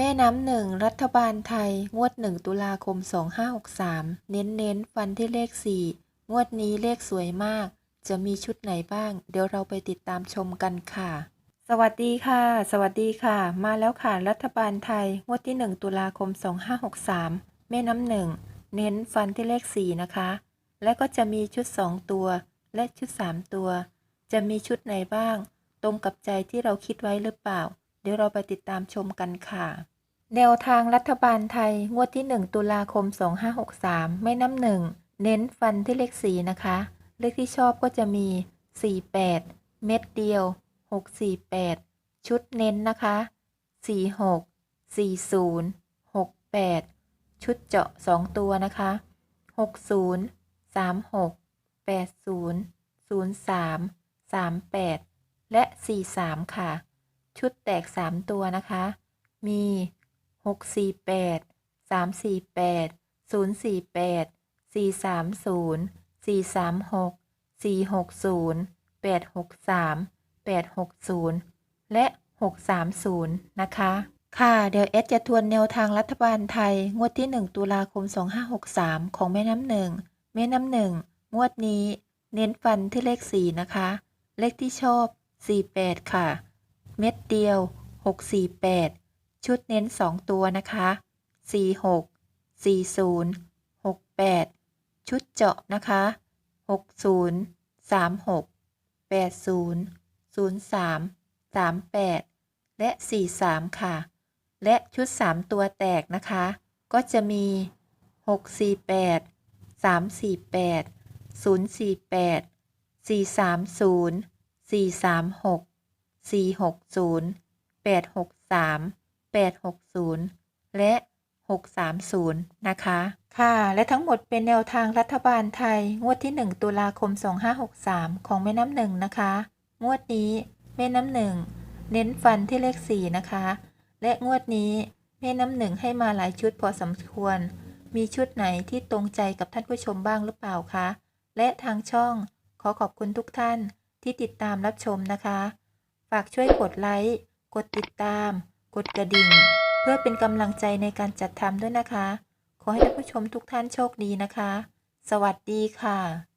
แม่น้ำหนึ่งรัฐบาลไทย งวด 1 ตุลาคม 2563 เน้นเน้นๆฟันที่เลข 4 งวดนี้เลขสวยมาก จะมีชุดไหนบ้าง เดี๋ยวเราไปติดตามชมกันค่ะ สวัสดีค่ะ สวัสดีค่ะ มาแล้วค่ะ รัฐบาลไทย งวดที่ 1 ตุลาคม 2563 แม่น้ำหนึ่งเน้นฟันที่เลข 4 นะคะ และก็จะมีชุด 2 ตัว และชุด 3 ตัว จะมีชุดไหนบ้าง ตรงกับใจที่เราคิดไว้หรือเปล่า ดี๋ยวเราไปติดตามชมกันค่ะ แนวทางรัฐบาลไทย งวดที่ 1 ตุลาคม 2563 ไม่น้ำหนึ่ง เน้นฟันที่เลข4นะคะ เลขที่ชอบก็จะมี 48 เม็ดเดียว 648 ชุดเน้นนะคะ 46 40 68 ชุดเจาะ 2 ตัวนะคะ 60 36 80 03 38 และ 43 ค่ะ ชุดแตก 3 ตัวนะคะ มี 648 348 048 430 436 460 863 860 และ 630 นะคะ ค่ะ เดี๋ยวเอสจะทวนแนวทางรัฐบาลไทย งวดที่ 1 ตุลาคม 2563 ของแม่น้ำหนึ่ง แม่น้ำหนึ่ง งวดนี้ เน้นฟันที่เลข 4 นะคะ เลขที่ชอบ 48 ค่ะ เม็ดเดียว 648 ชุดเน้น 2 ตัวนะคะ 46 40 68 ชุดเจาะนะคะ 60 36 80 03 38 และ 43 ค่ะ และชุด 3 ตัวแตกนะคะ ก็จะมี 648 348 048 430 436 460 863 860 และ 630 นะคะ ค่ะ และทั้งหมดเป็นแนวทางรัฐบาลไทย งวดที่ 1 ตุลาคม 2563 ของแม่น้ำหนึ่งนะคะ งวดนี้แม่น้ำหนึ่งเน้นฟันที่เลข 4 นะคะ และงวดนี้แม่น้ำหนึ่งให้มาหลายชุดพอสมควร มีชุดไหนที่ตรงใจกับท่านผู้ชมบ้างหรือเปล่าคะ และทางช่องขอขอบคุณทุกท่านที่ติดตามรับชมนะคะ ฝากช่วยกดไลค์ กดติดตาม กดกระดิ่ง เพื่อเป็นกำลังใจในการจัดทำด้วยนะคะ ขอให้ท่านผู้ชมทุกท่านโชคดีนะคะ สวัสดีค่ะ